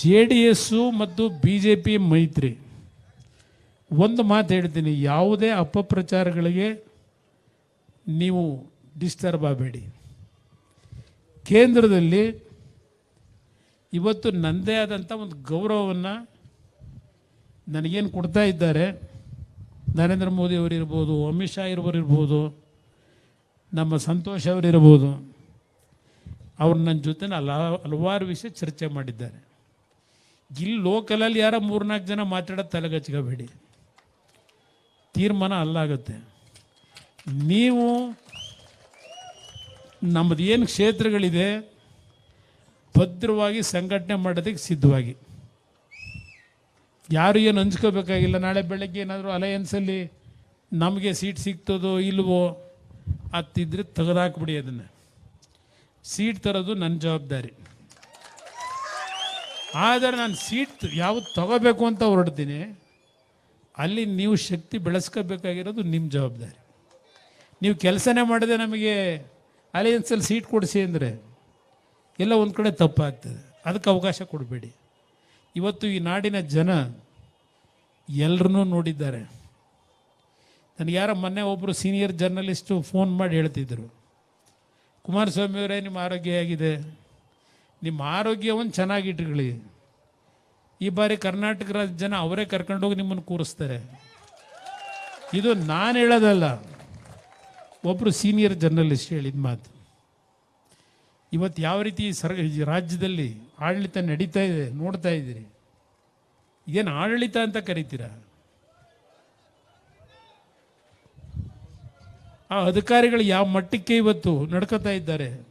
J D S ಮತ್ತು B J P ಮೈತ್ರಿ. ಒಂದು ಮಾತು ಹೇಳ್ತೀನಿ, ಯಾವುದೇ ಅಪಪ್ರಚಾರಗಳಿಗೆ ನೀವು ಡಿಸ್ಟರ್ಬ್ ಆಗಬೇಡಿ. ಕೇಂದ್ರದಲ್ಲಿ ಇವತ್ತು ನನ್ನದೇ ಆದಂಥ ಒಂದು ಗೌರವವನ್ನು ನನಗೇನು ಕೊಡ್ತಾ ಇದ್ದಾರೆ, ನರೇಂದ್ರ ಮೋದಿ ಅವರಿರ್ಬೋದು, ಅಮಿತ್ ಶಾ ಇರ್ಬೋದು ನಮ್ಮ ಸಂತೋಷ್ ಅವರಿರ್ಬೋದು, ಅವ್ರು ನನ್ನ ಜೊತೆ ಹಲ, ಹಲವಾರು ವಿಷಯ ಚರ್ಚೆ ಮಾಡಿದ್ದಾರೆ. ಇಲ್ಲಿ ಲೋಕಲಲ್ಲಿ ಯಾರೋ ಮೂರ್ನಾಲ್ಕು ಜನ ಮಾತಾಡೋದು ತಲೆಗಚ್ಕೋಬೇಡಿ ತೀರ್ಮಾನ ಅಲ್ಲಾಗುತ್ತೆ. ನೀವು ನಮ್ಮದು ಏನು ಕ್ಷೇತ್ರಗಳಿದೆ, ಭದ್ರವಾಗಿ ಸಂಘಟನೆ ಮಾಡೋದಕ್ಕೆ ಸಿದ್ಧವಾಗಿ. ಯಾರು ಏನು ಹಂಚ್ಕೋಬೇಕಾಗಿಲ್ಲ, ನಾಳೆ ಬೆಳಗ್ಗೆ ಏನಾದರೂ ಅಲಯನ್ಸಲ್ಲಿ ನಮಗೆ ಸೀಟ್ ಸಿಗ್ತದೋ ಇಲ್ವೋ ಅತ್ತಿದ್ರೆ ತೆಗೆದಾಕ್ಬಿಡಿ ಅದನ್ನು. ಸೀಟ್ ತರೋದು ನನ್ನ ಜವಾಬ್ದಾರಿ. ಆದರೆ ನಾನು ಸೀಟ್ ಯಾವ್ದು ತಗೋಬೇಕು ಅಂತ ಹೊರಡ್ತೀನಿ. ಅಲ್ಲಿ ನೀವು ಶಕ್ತಿ ಬೆಳೆಸ್ಕೋಬೇಕಾಗಿರೋದು ನಿಮ್ಮ ಜವಾಬ್ದಾರಿ. ನೀವು ಕೆಲಸನೇ ಮಾಡದೆ ನಮಗೆ ಅಲಯನ್ಸಲ್ಲಿ ಸೀಟ್ ಕೊಡಿಸಿ ಅಂದರೆ ಎಲ್ಲ ಒಂದು ಕಡೆ ತಪ್ಪಾಗ್ತದೆ. ಅದಕ್ಕೆ ಅವಕಾಶ ಕೊಡಬೇಡಿ. ಇವತ್ತು ಈ ನಾಡಿನ ಜನ ಎಲ್ಲರನ್ನೂ ನೋಡಿದ್ದಾರೆ. ನನಗೆ ಯಾರೋ ಮೊನ್ನೆ ಒಬ್ಬರು ಸೀನಿಯರ್ ಜರ್ನಲಿಸ್ಟು ಫೋನ್ ಮಾಡಿ ಹೇಳ್ತಿದ್ದರು ಕುಮಾರಸ್ವಾಮಿ ಅವರೇ ನಿಮ್ಮ ಆರೋಗ್ಯ ಹೇಗಿದೆ? ನಿಮ್ಮ ಆರೋಗ್ಯವನ್ನು ಚೆನ್ನಾಗಿಟ್ಕೊಳ್ಳಿ ಈ ಬಾರಿ ಕರ್ನಾಟಕ ರಾಜ್ಯ ಜನ ಅವರೇ ಕರ್ಕೊಂಡೋಗಿ ನಿಮ್ಮನ್ನು ಕೂರಿಸ್ತಾರೆ. ಇದು ನಾನು ಹೇಳೋದಲ್ಲ. ಒಬ್ಬರು ಸೀನಿಯರ್ ಜರ್ನಲಿಸ್ಟ್ ಹೇಳಿದ ಮಾತು. ಇವತ್ತು ಯಾವ ರೀತಿ ಸರ್ ರಾಜ್ಯದಲ್ಲಿ ಆಡಳಿತ ನಡೀತಾ ಇದೆ, ನೋಡ್ತಾ ಇದ್ದೀರಿ. ಏನು ಆಡಳಿತ ಅಂತ ಕರಿತೀರಾ? ಆ ಅಧಿಕಾರಿಗಳು ಯಾವ ಮಟ್ಟಕ್ಕೆ ಇವತ್ತು ನಡ್ಕೋತಾ ಇದ್ದಾರೆ?